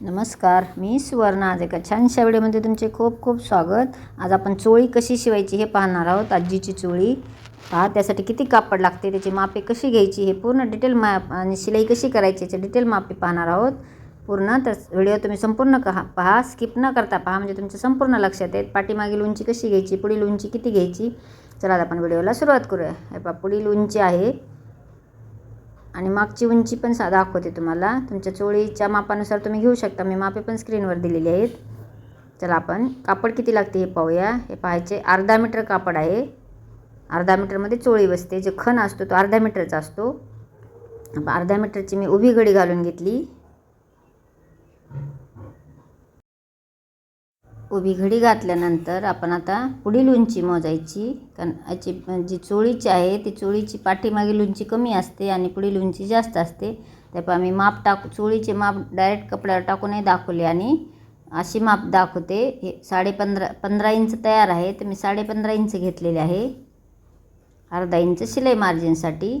नमस्कार मी सुवर्ण आज एका छानशा व्हिडिओमध्ये तुमचे खूप खूप स्वागत. आज आपण चोळी कशी शिवायची हे पाहणार आहोत. आजीची चोळी. पहा त्यासाठी किती कापड लागते त्याची मापे कशी घ्यायची हे पूर्ण डिटेल माप आणि शिलाई कशी करायची याचे डिटेल मापे पाहणार आहोत. पूर्ण तर व्हिडिओ तुम्ही संपूर्ण कहा पहा स्किप न करता पहा म्हणजे तुमच्या संपूर्ण लक्षात येत पाठीमागील उंची कशी घ्यायची पुढील उंची किती घ्यायची? चला आता आपण व्हिडिओला सुरुवात करूया. हे पहा पुढील उंची आहे. आणि मागची उंची पण सा दाखवते तुम्हाला. तुमच्या चोळीच्या मापानुसार तुम्ही घेऊ शकता. मी मापे पण स्क्रीनवर दिलेली आहेत. चला आपण कापड किती लागते हे पाहूया. हे पाहायचे अर्धा मीटर कापड आहे. अर्धा मीटरमध्ये चोळी बसते. जे खण असतो तो अर्धा मीटरचा असतो. अर्धा अर्ध्या मीटरची मी उभी घडी घालून घेतली. उभी घडी घातल्यानंतर आपण आता पुढील उंची मोजायची. कारण याची जी चोळीची आहे ती चोळीची पाठीमागील उंची कमी असते आणि पुढील उंची जास्त असते. त्यामुळे मी माप टाकू चोळीचे माप डायरेक्ट कपड्यावर टाकूनही दाखवले आणि अशी माप दाखवते. हे साडे पंधरा पंधरा इंच तयार आहे तर मी साडे पंधरा इंच घेतलेले आहे. अर्धा इंच शिलाई मार्जिनसाठी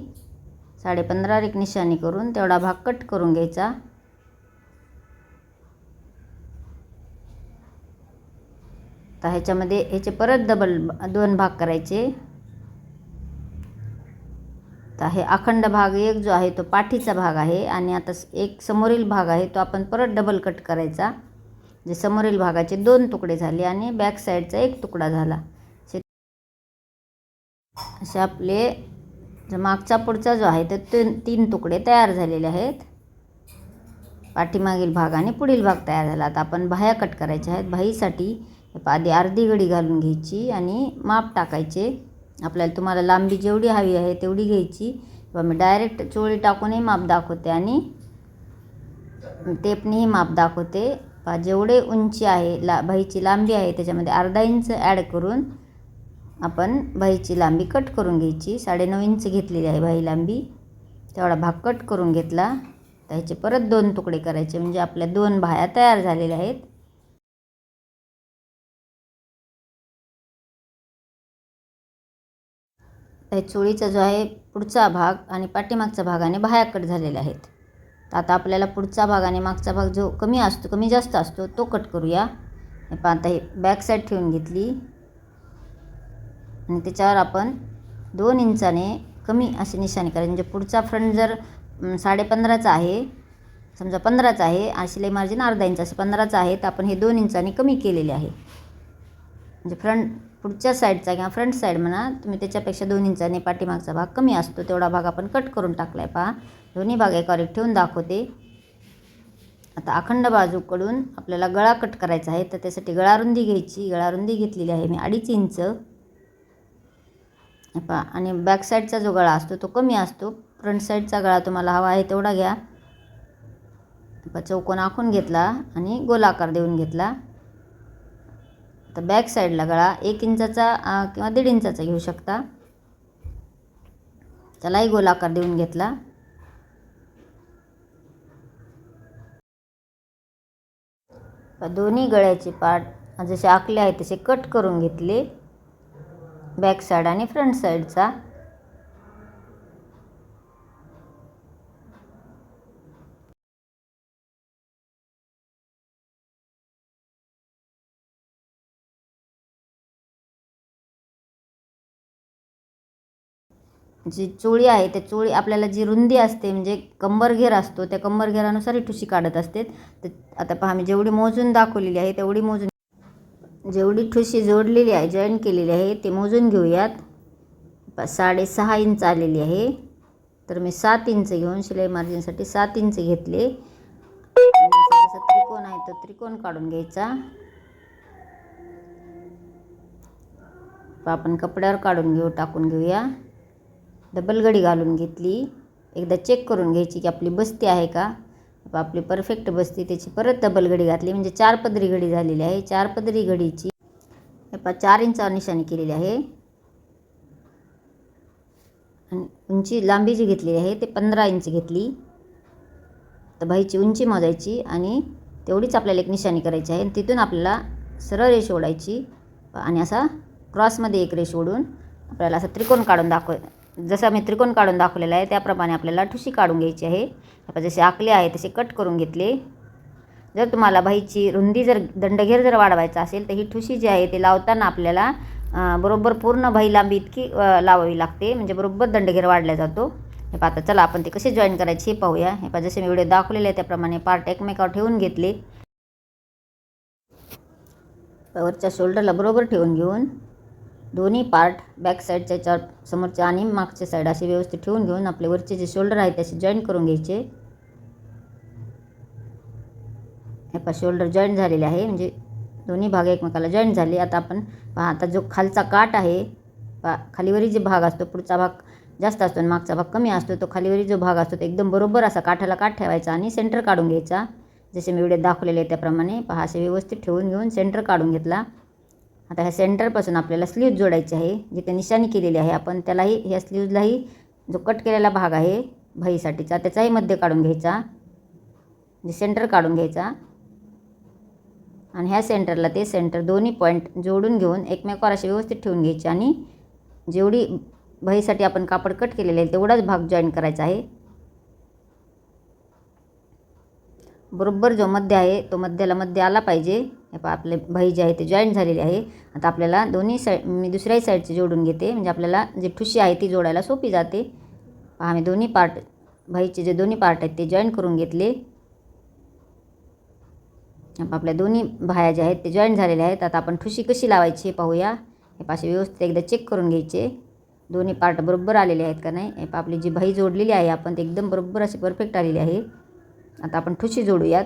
साडे पंधरा एक निशाणी करून तेवढा भाग कट करून घ्यायचा. तर ह्याच्यामध्ये ह्याचे परत डबल दोन भाग करायचे. तर हे अखंड भाग एक जो आहे तो पाठीचा भाग आहे आणि आता एक समोरील भाग आहे तो आपण परत डबल कट करायचा. जे समोरील भागाचे दोन तुकडे झाले आणि बॅक साईडचा एक तुकडा झाला. असे आपले जो मागचा पुढचा जो आहे तो तीन तीन तुकडे तयार झालेले आहेत. पाठीमागील भाग आणि पुढील भाग तयार झाला. आता आपण बाह्या कट करायच्या आहेत. बाहीसाठी आधी अर्धी घडी घालून घ्यायची आणि माप टाकायचे. आपल्याला तुम्हाला लांबी जेवढी हवी आहे तेवढी घ्यायची. किंवा मी डायरेक्ट चोळी टाकूनही माप दाखवते आणि टेपनेही माप दाखवते. पा जेवढे उंची आहे ला भाईची लांबी आहे त्याच्यामध्ये अर्धा इंच ॲड करून आपण भाईची लांबी कट करून घ्यायची. साडेनऊ इंच घेतलेली आहे भाई लांबी. तेवढा भाग कट करून घेतला. त्याचे परत दोन तुकडे करायचे. म्हणजे आपल्या दोन भाया तयार झालेल्या आहेत. चोळीचा जो आहे पुढचा भाग आणि पाठीमागचा भागाने बाह्या कट झालेले आहेत. तर आता आपल्याला पुढचा भाग आणि मागचा भाग जो कमी असतो कमी जास्त असतो तो कट करूया. हे आता हे बॅक साईड ठेवून घेतली. आणि त्याच्यावर आपण दोन इंचाने कमी अशी निशाणी करायची. म्हणजे पुढचा फ्रंट जर साडेपंधराचा आहे समजा पंधराचा आहे आणि शिलाई मार्जिन अर्धा इंच असे पंधराचा आहे तर आपण हे दोन इंचाने कमी केलेले आहे. म्हणजे फ्रंट पुढच्या साईडचा किंवा फ्रंट साईड म्हणा तुम्ही त्याच्यापेक्षा दोन इंचाने पाठीमागचा भाग कमी असतो तेवढा भाग आपण कट करून टाकला आहे पहा. दोन्ही भाग एकावर एक ठेवून दाखवते. आता अखंड बाजूकडून आपल्याला गळा कट करायचा आहे तर त्यासाठी गळारुंदी घ्यायची. गळारुंदी घेतलेली आहे मी अडीच इंच. पहा आणि बॅक साईडचा जो गळा असतो तो कमी असतो. फ्रंट साईडचा गळा तुम्हाला हवा आहे तेवढा घ्या. चौकोन आखून घेतला आणि गोलाकार देऊन घेतला. तर बॅक साईडला गळा एक इंचाचा किंवा दीड इंचाचा घेऊ शकता. त्यालाही गोलाकार देऊन घेतला. दोन्ही गळ्याचे पार्ट जसे आखले आहेत तसे कट करून घेतले. बॅक साईड आणि फ्रंट साईडचा. जी चोळी आहे त्या चोळी आपल्याला जी रुंदी असते म्हणजे कंबरघेर असतो त्या कंबरघेरानुसार ही ठुशी काढत असते. तर आता पहा मी जेवढी मोजून दाखवलेली आहे तेवढी मोजून जेवढी ठुशी जोडलेली आहे जॉईन केलेली आहे ते मोजून घेऊयात. साडेसहा इंच आलेली आहे. तर मी सात इंच घेऊन शिलाई मार्जिनसाठी सात इंच घेतले. जसं त्रिकोण आहे तर त्रिकोण काढून घ्यायचा. आपण कपड्यावर काढून घेऊ टाकून घेऊया. डबल घडी घालून घेतली. एकदा चेक करून घ्यायची की आपली बसती आहे का? आपली परफेक्ट बसती त्याची परत डबल घडी घातली. म्हणजे चार पदरी घडी झालेली आहे. चार पदरी घडीची पा चार इंचावर निशाणी केलेली आहे. आणि उंची लांबी जी घेतलेली आहे ते पंधरा इंच घेतली. तर बाईची उंची मोजायची आणि तेवढीच आपल्याला एक निशाणी करायची आहे. आणि तिथून आपल्याला सरळ रेष ओढायची. आणि असा क्रॉसमध्ये एक रेष ओढून आपल्याला असा त्रिकोण काढून दाखव जसं मी त्रिकोण काढून दाखवलेला आहे त्याप्रमाणे आपल्याला ठुशी काढून घ्यायची आहे. आपण जसे आखले आहे तसे कट करून घेतले. जर तुम्हाला बाईची रुंदी जर दंडघेर जर वाढवायचा असेल तर ही ठुशी जी आहे ती लावताना आपल्याला बरोबर पूर्ण बाई लांबी इतकी लावावी लागते. म्हणजे बरोबर दंडघेर वाढला जातो. हे पाहता चला आपण ते कसे जॉईन करायचे हे पाहूया. हे पहा जसे मी व्हिडिओ दाखवलेले आहे त्याप्रमाणे पार्ट एकमेकावर ठेवून घेतले. वरच्या शोल्डरला बरोबर ठेवून घेऊन. दोन्ही पार्ट बॅक साईडच्या चार समोरच्या आणि मागच्या साईड असे व्यवस्थित ठेवून घेऊन आपले वरचे जे शोल्डर आहे त्याचे जॉईन करून घ्यायचे. हे पहा शोल्डर जॉईंट झालेले आहे. म्हणजे दोन्ही भाग एकमेकाला जॉईंट झाले. आता आपण पहा आता जो खालचा काठ आहे पा खालीवरील जे भाग असतो पुढचा भाग जास्त असतो आणि मागचा भाग कमी असतो तो खालीवरील जो भाग असतो तो एकदम बरोबर असा काठाला काठ ठेवायचा आणि सेंटर काढून घ्यायचा. जसे मी व्हिडिओ दाखवलेले आहे त्याप्रमाणे पहा असे व्यवस्थित ठेवून घेऊन सेंटर काढून घेतला. आता ह्या सेंटरपासून आपल्याला स्लीव जोडायची आहे जिथे निशाणी केलेली आहे. आपण त्यालाही ह्या स्लीवलाही जो कट केलेला भाग आहे भईसाठीचा त्याचाही मध्य काढून घ्यायचा. जे सेंटर काढून घ्यायचा. आणि ह्या सेंटरला ते सेंटर दोन्ही पॉईंट जोडून घेऊन एकमेकावर असे व्यवस्थित ठेवून घ्यायचे. आणि जेवढी भईसाठी आपण कापड कट केलेले आहे तेवढाच भाग जॉईन करायचा आहे. बरोबर जो मध्य आहे तो मध्याला मध्य आला पाहिजे. हे पहा आपले भाई जे आहे ते जॉईंट झालेले आहे. आता आपल्याला दोन्ही साईड मी दुसऱ्याही साईडचे जोडून घेते. म्हणजे आपल्याला जे ठुशी आहे ती जोडायला सोपी जाते. पहा मी दोन्ही पार्ट भाईचे जे दोन्ही पार्ट आहेत ते जॉईन करून घेतले. आपल्या दोन्ही भाया जे आहेत ते जॉईंट झालेले आहेत. आता आपण ठुशी कशी लावायची हे पाहूया. हे पाशी व्यवस्थित एकदा चेक करून घ्यायचे. दोन्ही पार्ट बरोबर आलेले आहेत का नाही? हे आपली जी भाई जोडलेली आहे आपण ते एकदम बरोबर अशी परफेक्ट आलेली आहे. आता आपण ठुशी जोडूयात.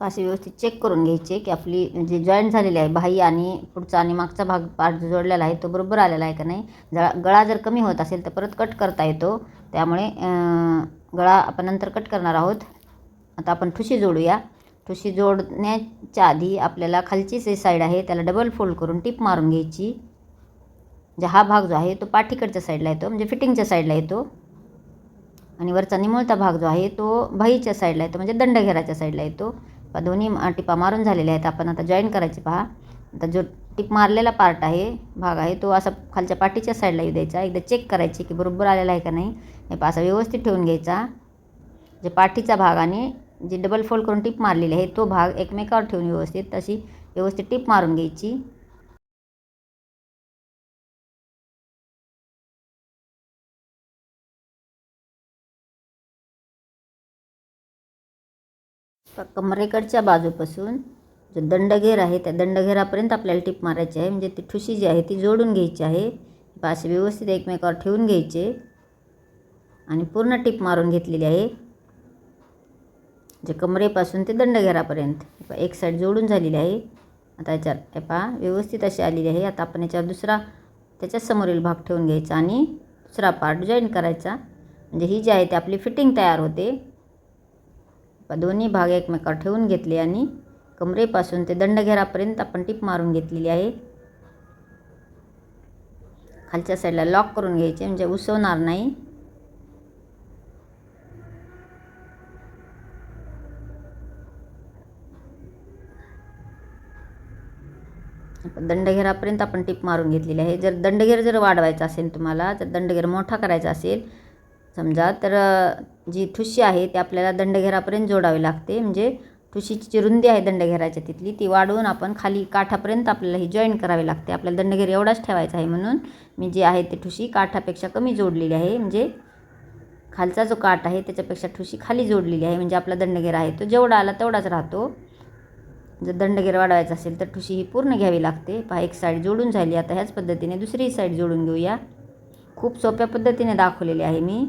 असे व्यवस्थित चेक करून घ्यायचे की आपली म्हणजे जे जॉईंट झालेली आहे बाही आणि पुढचा आणि मागचा भाग पार्ट जो जोडलेला आहे तो बरोबर आलेला आहे का नाही? जळा गळा जर कमी होत असेल तर परत कट करता येतो. त्यामुळे गळा आपण नंतर कट करणार आहोत. आता आपण ठुशी जोडूया. ठुशी जोडण्याच्या आधी आपल्याला खालची जे साईड आहे त्याला डबल फोल्ड करून टिप मारून घ्यायची. म्हणजे हा भाग जो आहे तो पाठीकडच्या साईडला येतो म्हणजे फिटिंगच्या साईडला येतो. आणि वरचा निमुळता भाग जो आहे तो भाईच्या साईडला येतो म्हणजे दंडघेराच्या साईडला येतो. दोन्ही टिपा मारून झालेल्या आहेत. आपण आता जॉईन करायचे पहा. आता जो टिप मारलेला पार्ट आहे भाग आहे तो असा खालच्या पाठीच्या साईडला येऊ द्यायचा. एकदा चेक करायचे की बरोबर आलेला आहे का नाही. हे पहा असा व्यवस्थित ठेवून घ्यायचा. जे पाठीचा भाग आणि जी डबल फोल्ड करून टिप मारलेली आहे तो भाग एकमेकावर ठेवून व्यवस्थित तशी व्यवस्थित टिप मारून घ्यायची. कमरेकडच्या बाजूपासून जो दंडघेर आहे त्या दंडघेरापर्यंत आपल्याला टिप मारायची आहे. म्हणजे ती ठुशी जी आहे ती जोडून घ्यायची आहे. असे व्यवस्थित एकमेकावर ठेवून घ्यायचे. आणि पूर्ण टिप मारून घेतलेली आहे. जे कमरेपासून ते दंडघेरापर्यंत. एक साईड जोडून झालेली आहे. आता याच्यात हे पहा व्यवस्थित अशी आलेली आहे. आता आपण याच्यावर दुसरा त्याच्यासमोरील भाग ठेवून घ्यायचा आणि दुसरा पार्ट जॉईन करायचा. म्हणजे ही जी आहे ती आपली फिटिंग तयार होते. दोन्ही भाग एकमेकावर ठेवून घेतले आणि कमरेपासून ते दंडघेरापर्यंत आपण टिप मारून घेतलेली आहे. खालच्या साईडला लॉक करून घ्यायचे म्हणजे उसवणार नाही. दंडघेरापर्यंत आपण टिप मारून घेतलेली आहे. जर दंडघेर जर वाढवायचा असेल तुम्हाला तर दंडघेर मोठा करायचा असेल समजा तर जी ठुशी आहे ती आपल्याला दंडघेरापर्यंत जोडावी लागते. म्हणजे ठुशीची जी रुंदी आहे दंडघेराच्या तिथली ती वाढवून आपण खाली काठापर्यंत आपल्याला ही जॉईन करावी लागते. आपल्याला दंडघेर एवढाच ठेवायचा आहे म्हणून मी जी आहे ती ठुशी काठापेक्षा कमी जोडलेली आहे. म्हणजे खालचा जो काठ आहे त्याच्यापेक्षा ठुशी खाली जोडलेली आहे. म्हणजे आपला दंडघेर आहे तो जेवढा आला तेवढाच राहतो. जर दंडघेर वाढवायचा असेल तर ठुशी ही पूर्ण घ्यावी लागते. पहा एक साईड जोडून झाली. आता ह्याच पद्धतीने दुसरी साईड जोडून घेऊया. खूप सोप्या पद्धतीने दाखवलेली आहे मी.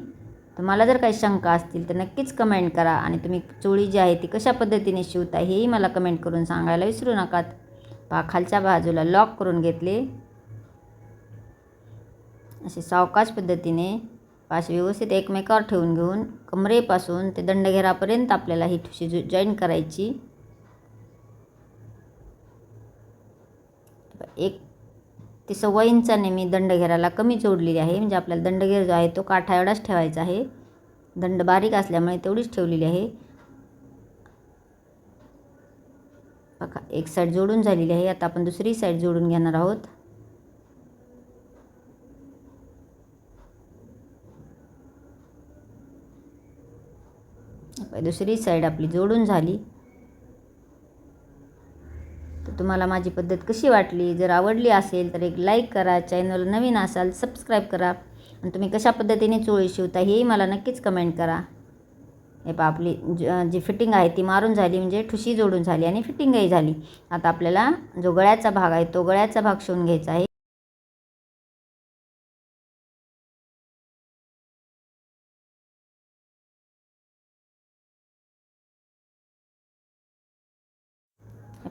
तुम्हाला जर काही शंका असतील तर नक्कीच कमेंट करा आणि तुम्ही चोळी जी आहे ती कशा पद्धतीने शिवता हेही मला कमेंट करून सांगायला विसरू नका. पहा खालच्या बाजूला लॉक करून घेतले. असे सावकाश पद्धतीने पाच व्यवस्थित एकमेकावर ठेवून घेऊन कमरेपासून ते दंडघेरापर्यंत आपल्याला ही ठुशी जॉईन करायची. एक ते सव्वा इंचाने मी दंडघेराला कमी जोडलेली आहे. म्हणजे आपल्याला दंडघेर जो आहे तो काठा एवढाच ठेवायचा आहे. दंड बारीक असल्यामुळे तेवढीच ठेवलेली आहे. बघा एक साईड जोडून झालेली आहे. आता आपण दुसरी साईड जोडून घेणार आहोत. दुसरी साईड आपली जोडून झाली. तुम्हाला माझी पद्धत कशी वाटली? जर आवडली असेल तर एक लाईक करा. चॅनल नवीन असाल सबस्क्राईब करा. आणि तुम्ही कशा पद्धतीने चोळी शिवता हेही मला नक्कीच कमेंट करा. हे पा आपली ज जी फिटिंग आहे ती मारून झाली म्हणजे ठुशी जोडून झाली आणि फिटिंगही झाली. आता आपल्याला जो गळ्याचा भाग आहे तो गळ्याचा भाग शिवून घ्यायचा आहे.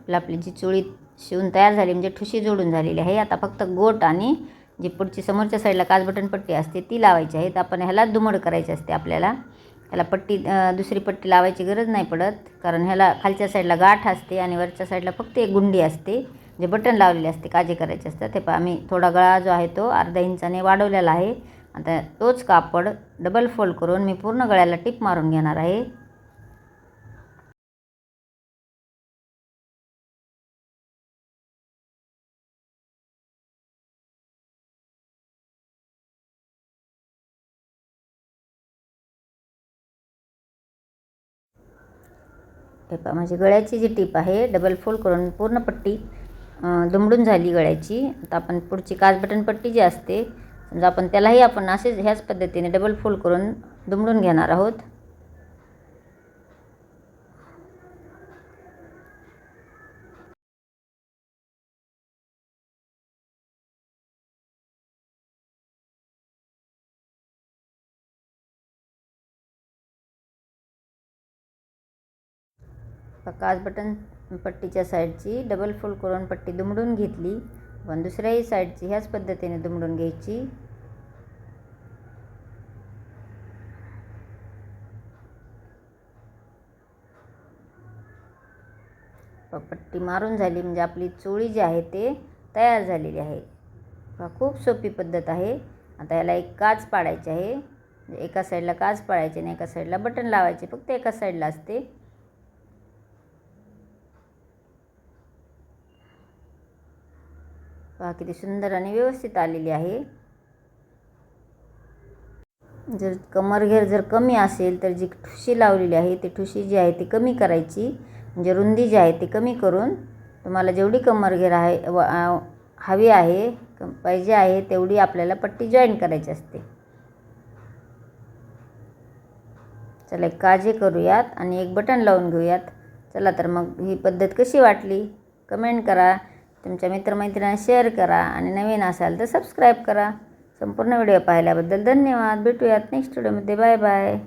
आपलं आपली जी चोळी शिवून तयार झाली म्हणजे ठुशी जोडून झालेली आहे. आता फक्त गोट आणि जी पुढची समोरच्या साईडला काच बटन पट्टी असते ती लावायची आहे. तर आपण ह्याला दुमड करायची असते आपल्याला. ह्याला पट्टी दुसरी पट्टी लावायची गरज नाही पडत कारण ह्याला खालच्या साईडला गाठ असते आणि वरच्या साईडला फक्त एक गुंडी असते जे बटन लावलेले असते काजे करायचे असतात. ते आम्ही थोडा गळा जो आहे तो अर्धा इंचाने वाढवलेला आहे. आता तोच कापड डबल फोल्ड करून मी पूर्ण गळ्याला टिप मारून घेणार आहे. हे म्हणजे माझी गळ्याची जी टीप आहे डबल फोल्ड करून पूर्ण पट्टी दुमडून झाली गळ्याची. आता आपण पुढची काच बटन पट्टी जी असते समजा आपण त्यालाही आपण असेच ह्याच पद्धतीने डबल फोल्ड करून दुमडून घेणार आहोत. काच बटन पट्टीच्या साईडची डबल फोल्ड करून पट्टी दुमडून घेतली. पण दुसऱ्याही साईडची ह्याच पद्धतीने दुमडून घ्यायची. पट्टी मारून झाली म्हणजे आपली चोळी जी आहे ते तयार झालेली आहे. खूप सोपी पद्धत आहे. आता याला एक काच पाडायची आहे. म्हणजे एका साईडला काच पाडायची आणि एका साईडला बटन लावायचे. फक्त एका साईडला असते. वा किती सुंदर आणि व्यवस्थित आलेली आहे. जर कमरघेर जर कमी असेल तर जी ठुशी लावलेली आहे ती ठुशी जी आहे ती कमी करायची. म्हणजे रुंदी जी आहे ती कमी करून तुम्हाला जेवढी कमरघेर आहे व हवी आहे पाहिजे आहे तेवढी आपल्याला पट्टी जॉईन करायची असते. चला एक काजे करूयात आणि एक बटन लावून घेऊयात. चला तर मग ही पद्धत कशी वाटली? कमेंट करा. तुमच्या मित्रमैत्रिणींना शेअर करा आणि नवीन असाल तर सबस्क्राईब करा. संपूर्ण व्हिडिओ पाहिल्याबद्दल धन्यवाद. भेटूयात नेक्स्ट व्हिडिओमध्ये बाय बाय